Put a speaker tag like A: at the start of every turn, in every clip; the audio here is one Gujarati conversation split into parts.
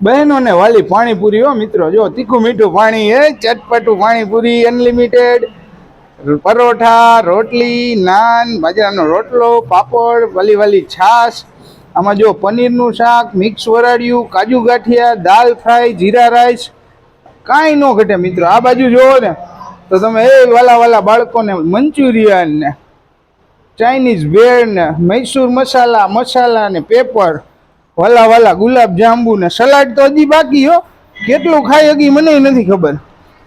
A: બહેનોને વાલી પાણીપુરી હો મિત્રો. જો તીખું મીઠું પાણી એ ચટપટું પાણીપુરી અનલિમિટેડ પરોઠા, રોટલી, નાન, બાજરાનો રોટલો, પાપડ વાલી વાલી છાશ. આમાં જો પનીરનું શાક, મિક્સ વરાળિયું, કાજુ ગાંઠિયા, દાલ ફ્રાય, જીરા રાઈસ. કાંઈ ન ઘટે મિત્રો. આ બાજુ જોવો ને, તો તમે એ વાલા વાલા બાળકોને મંચુરિયન ને ચાઇનીઝ ભેળ ને મૈસૂર મસાલા મસાલા ને પેપર વાલા વાલા ગુલાબ જાંબુ ને સલાડ તો હજી બાકી હો. કેટલું ખાઈ હગી મને નથી ખબર.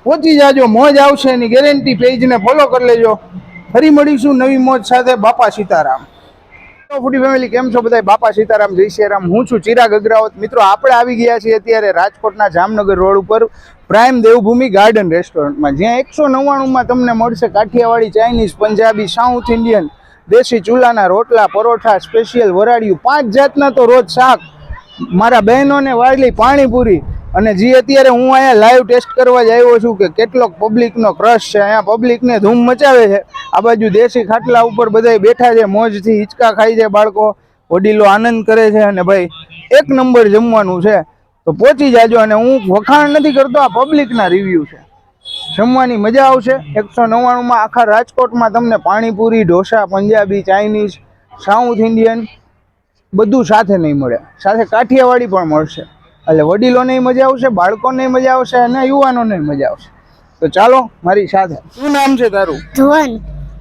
A: પહોંચી જાજો, મોજ આવશે એની ગેરંટી પેજને ફોલો કરી લેજો. ફરી મળીશું નવી મોજ સાથે, બાપા સીતારામ. ફૂડી ફેમિલી કેમ છો બધા બાપા સીતારામ, જય હું છું ચિરાગ અગ્રાવત મિત્રો, આપણે આવી ગયા છીએ અત્યારે રાજકોટના જામનગર રોડ ઉપર, પ્રાઇમ દેવભૂમિ ગાર્ડન રેસ્ટોરન્ટમાં જ્યાં એકસો નવ્વાણુંમાં તમને મળશે Kathiawadi Chinese Punjabi south Indian દેશી ચૂલાના રોટલા, પરોઠા સ્પેશિયલ વરાળિયું, પાંચ જાતના તો રોજ શાક. મારા બહેનોને વાળલી પાણીપુરી. અને જે અત્યારે હું અહીંયા લાઈવ ટેસ્ટ કરવા જ આવ્યો છું કે કેટલોક પબ્લિકનો ક્રશ છે. અહીંયા પબ્લિકને ધૂમ મચાવે છે. આ બાજુ દેશી ખાટલા ઉપર બધા બેઠા છે, મોજથી હિંચકા ખાય છે બાળકો. વડીલો આનંદ કરે છે અને ભાઈ, એક નંબર જમવાનું છે. તો પહોંચી જાજો અને હું વખાણ નથી કરતો, આ પબ્લિકના રિવ્યૂ છે. જમવાની મજા આવશે. એકસો નવ્વાણુંમાં આખા રાજકોટમાં તમને panipuri dosa Punjabi Chinese south Indian બધું સાથે નહીં મળે. સાથે કાઠિયાવાડી પણ મળશે. એટલે વડીલોને મજા આવશે બાળકોને મજા આવશે અને યુવાનોને મજા આવશે. તો ચાલો મારી સાથે. શું નામ છે તારું?
B: ધ્વન.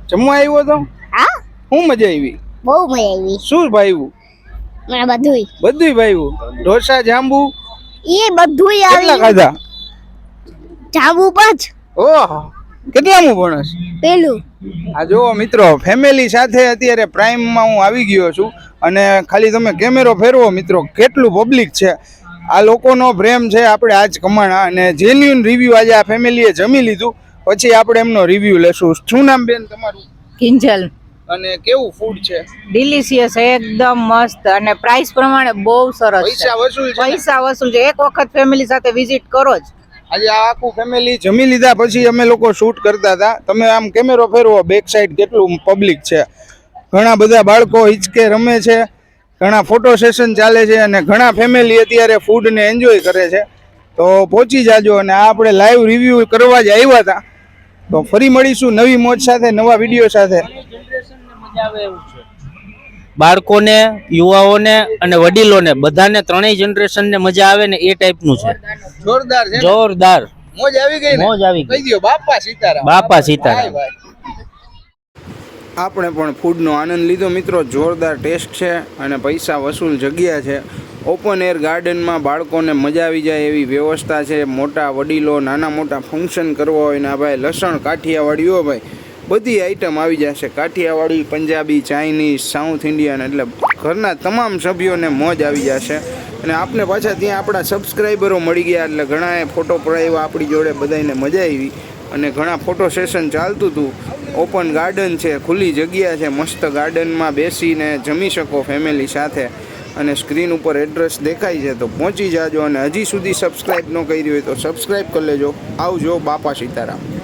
A: જમવા આવ્યો તો?
B: હા.
A: શું મજા આવી?
B: બહુ મજા આવી.
A: શું ભાવ્યું
B: મને બધુંય.
A: બધું ભાવ્યું ઢોસા જાંબુ?
B: એ બધુંય
A: કેટલા
B: આવી.
A: ખાધા?
B: જાંબુ પાંચ.
A: ઓહ કેટલામું ભણસ?
B: પેલું.
A: આ જો મિત્રો ફેમિલી સાથે અત્યારે પ્રાઇમમાં હું આવી ગયો છું અને ખાલી તમે કેમેરો ફેરવો મિત્રો કેટલું પબ્લિક છે. આ લોકોનો પ્રેમ છે આપણે આજ કમાણા અને જેન્યુન રિવ્યુ આજે આ ફેમિલીએ જમી લીધું. પછી આપણે એમનો રિવ્યુ લેશું. શું નામ બેન તમારું?
C: કિંજલ.
A: અને કેવું ફૂડ છે?
C: ડિલિશિયસ એકદમ મસ્ત અને પ્રાઇસ પ્રમાણે બહુ સરસ
A: પૈસા
C: છે
A: વસૂલ
C: પૈસા વસૂલ છે. એક વખત ફેમિલી સાથે વિઝિટ કરો જ.
A: આજે આખું ફેમિલી જમી લીધા પછી અમે લોકો શૂટ કરતા હતા. તમે આમ કેમેરો ફેરવો બેક સાઈડ કેટલું પબ્લિક છે. ઘણા બધા બાળકો હિંચકે રમે છે, ઘણા ફોટો સેશન ચાલે છે અને ઘણા ફેમિલી અત્યારે ફૂડને એન્જોય કરે છે. તો પહોંચી જાજો અને આ આપણે લાઈવ રિવ્યૂ કરવા જ આવ્યા હતા. તો ફરી મળીશું નવી મોજ સાથે, નવા વીડિયો સાથે.
D: બાળકોને યુવાઓને અને વડીલોને બધાને ત્રણેય જનરેશનને મજા આવે ને એ ટાઈપનું છે.
A: જોરદાર
D: જોરદાર.
A: મોજ આવી ગઈ
D: મોજ આવી ગઈ.
A: બાપા સીતારામ.
D: બાપા સીતારામ.
A: આપણે પણ ફૂડનો આનંદ લીધો મિત્રો. જોરદાર ટેસ્ટ છે અને પૈસા વસૂલ જગ્યા છે. ઓપન એર ગાર્ડનમાં બાળકોને મજા આવી જાય એવી વ્યવસ્થા છે. મોટા વડીલો નાના મોટા ફંક્શન કરવા હોય ને આ ભાઈ લસણ કાઠિયાવાડી હો ભાઈ. બધી આઈટમ આવી જશે. Kathiawadi, Punjabi Chinese south Indian એટલે ઘરના તમામ સભ્યોને મોજ આવી જશે. અને આપને પાછા ત્યાં આપણા સબસ્ક્રાઈબરો મળી ગયા એટલે ઘણાએ ફોટો પડાવ્યા. આપણી જોડે બધાને મજા આવી. અને ઘણા ફોટો સેશન ચાલતું હતું. ઓપન ગાર્ડન છે, ખુલ્લી જગ્યા છે. મસ્ત ગાર્ડનમાં બેસીને જમી શકો ફેમિલી સાથે. અને સ્ક્રીન ઉપર એડ્રેસ દેખાય છે તો પહોંચી જાજો. અને હજી સુધી સબસ્ક્રાઈબ ન કરી હોય તો સબસ્ક્રાઈબ કરી લેજો. આવજો બાપા સીતારામ.